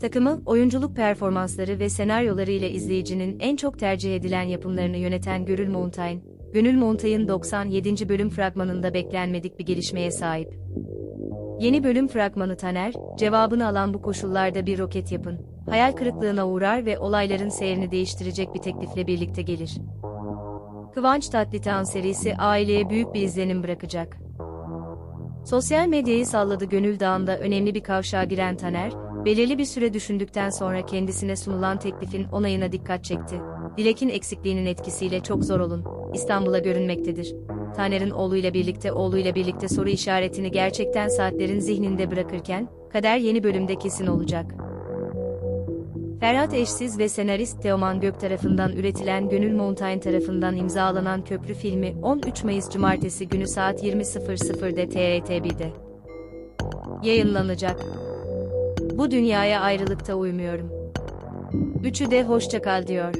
Takımı, oyunculuk performansları ve senaryoları ile izleyicinin en çok tercih edilen yapımlarını yöneten Gönül Montaigne, Gönül Montaigne'ın 97. bölüm fragmanında beklenmedik bir gelişmeye sahip. Yeni bölüm fragmanı Taner, cevabını alan bu koşullarda bir roket yapın, hayal kırıklığına uğrar ve olayların seyrini değiştirecek bir teklifle birlikte gelir. Kıvanç Tatlıtuğ serisi aileye büyük bir izlenim bırakacak. Sosyal medyayı salladı Gönül Dağı'nda önemli bir kavşağa giren Taner, belirli bir süre düşündükten sonra kendisine sunulan teklifin onayına dikkat çekti. Dilek'in eksikliğinin etkisiyle çok zor olun, İstanbul'a görünmektedir. Taner'in oğluyla birlikte oğluyla birlikte soru işaretini gerçekten saatlerin zihninde bırakırken, kader yeni bölümde kesin olacak. Ferhat Eşsiz ve senarist Teoman Gök tarafından üretilen Gönül Montaigne tarafından imzalanan Köprü filmi 13 Mayıs Cumartesi günü saat 20.00'de TRT1'de yayınlanacak. Bu dünyaya ayrılıkta uymuyorum. Üçü de hoşça kal diyor.